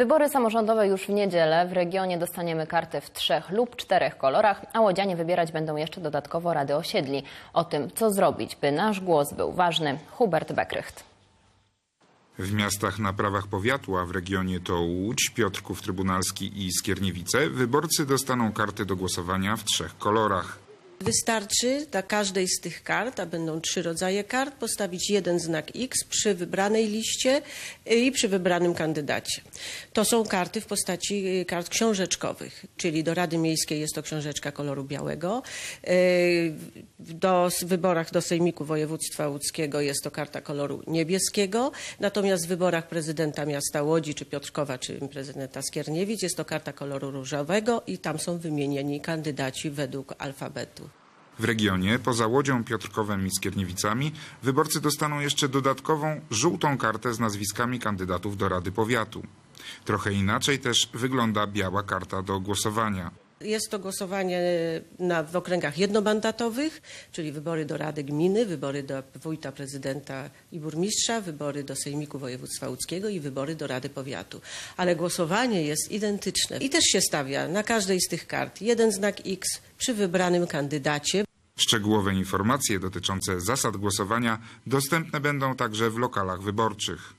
Wybory samorządowe już w niedzielę. W regionie dostaniemy karty w trzech lub czterech kolorach, a łodzianie wybierać będą jeszcze dodatkowo rady osiedli. O tym, co zrobić, by nasz głos był ważny, Hubert Bekrycht. W miastach na prawach powiatu, a w regionie to Łódź, Piotrków Trybunalski i Skierniewice, wyborcy dostaną karty do głosowania w trzech kolorach. Wystarczy na każdej z tych kart, a będą trzy rodzaje kart, postawić jeden znak X przy wybranej liście i przy wybranym kandydacie. To są karty w postaci y, kart książeczkowych, czyli do Rady Miejskiej jest to książeczka koloru białego, y, do s- wyborach do Sejmiku Województwa Łódzkiego jest to karta koloru niebieskiego, natomiast w wyborach prezydenta miasta Łodzi, czy Piotrkowa, czy prezydenta Skierniewic jest to karta koloru różowego i tam są wymienieni kandydaci według alfabetu. W regionie, poza Łodzią, Piotrkowem i Skierniewicami, wyborcy dostaną jeszcze dodatkową, żółtą kartę z nazwiskami kandydatów do Rady Powiatu. Trochę inaczej też wygląda biała karta do głosowania. Jest to głosowanie na, w okręgach jednomandatowych, czyli wybory do Rady Gminy, wybory do wójta, prezydenta i burmistrza, wybory do Sejmiku Województwa Łódzkiego i wybory do Rady Powiatu. Ale głosowanie jest identyczne i też się stawia na każdej z tych kart jeden znak X przy wybranym kandydacie. Szczegółowe informacje dotyczące zasad głosowania dostępne będą także w lokalach wyborczych.